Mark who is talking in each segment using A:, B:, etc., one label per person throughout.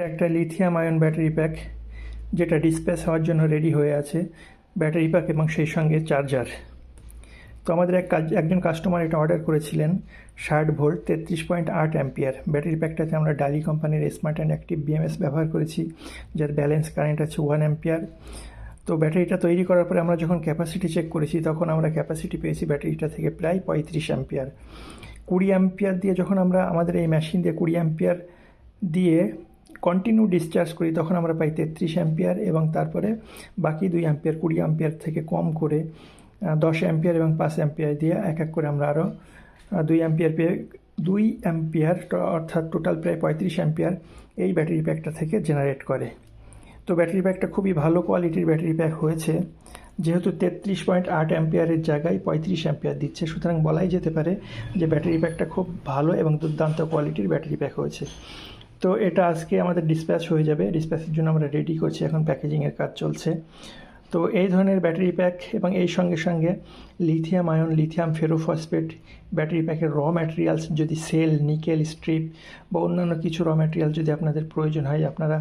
A: এটা একটা lithium ion battery pack যেটা ডিসপ্যাচ হওয়ার জন্য রেডি হয়ে আছে ব্যাটারি প্যাক এবং সেই সঙ্গে চার্জার তো আমাদের এক কাজ একজন কাস্টমার এটা অর্ডার করেছিলেন ষাট ভোল্ট তেত্রিশ পয়েন্ট আট অ্যাম্পিয়ার ব্যাটারি প্যাকটাতে আমরা ডালি কোম্পানির স্মার্ট অ্যান্ড অ্যাক্টিভ বিএমএস ব্যবহার করেছি, যার ব্যালেন্স কারেন্ট আছে ওয়ান অ্যাম্পিয়ার তো ব্যাটারিটা তৈরি করার পরে আমরা যখন ক্যাপাসিটি চেক করেছি, তখন আমরা ক্যাপাসিটি পেয়েছি ব্যাটারিটা থেকে প্রায় পঁয়ত্রিশ অ্যাম্পিয়ার কুড়ি অ্যাম্পিয়ার দিয়ে যখন আমরা আমাদের এই মেশিন দিয়ে কুড়ি অ্যাম্পিয়ার দিয়ে কন্টিনিউ ডিসচার্জ করি, তখন আমরা পাই তেত্রিশ অ্যাম্পিয়ার এবং তারপরে বাকি দুই অ্যাম্পিয়ার, কুড়ি অ্যাম্পিয়ার থেকে কম করে দশ অ্যাম্পিয়ার এবং পাঁচ অ্যাম্পিয়ার দিয়ে এক এক করে আমরা আরও দুই অ্যাম্পিয়ার পেয়ে, দুই অ্যাম্পিয়ার অর্থাৎ টোটাল প্রায় পঁয়ত্রিশ অ্যাম্পিয়ার এই ব্যাটারি প্যাকটা থেকে জেনারেট করে। তো ব্যাটারি প্যাকটা খুবই ভালো কোয়ালিটির ব্যাটারি প্যাক হয়েছে, যেহেতু তেত্রিশ পয়েন্ট আট অ্যাম্পিয়ারের জায়গায় পঁয়ত্রিশ অ্যাম্পিয়ার দিচ্ছে, সুতরাং বলাই যেতে পারে যে ব্যাটারি প্যাকটা খুব ভালো এবং দুর্দান্ত কোয়ালিটির ব্যাটারি প্যাক হয়েছে। তো এটা আজকে আমাদের ডিসপ্যাচ হয়ে যাবে। ডিসপ্যাচের জন্য আমরা রেডি করছি। এখন প্যাকেজিংয়ের কাজ চলছে। তো এই ধরনের ব্যাটারি প্যাক এবং এই সঙ্গে সঙ্গে lithium ion lithium ferrophosphate battery প্যাকের raw materials যদি সেল নিকেল স্ট্রিপ বা অন্যান্য কিছু র ম্যাটেরিয়াল যদি আপনাদের প্রয়োজন হয়, আপনারা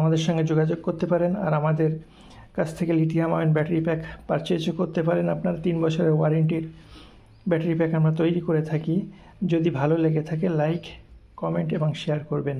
A: আমাদের সঙ্গে যোগাযোগ করতে পারেন আর আমাদের কাছ থেকে লিথিয়াম আয়ন ব্যাটারি প্যাক পারচেজও করতে পারেন। আপনারা তিন বছরের ওয়ারেন্টির ব্যাটারি প্যাক আমরা তৈরি করে থাকি। যদি ভালো লেগে থাকে লাইক কমেন্ট এবং শেয়ার করবেন।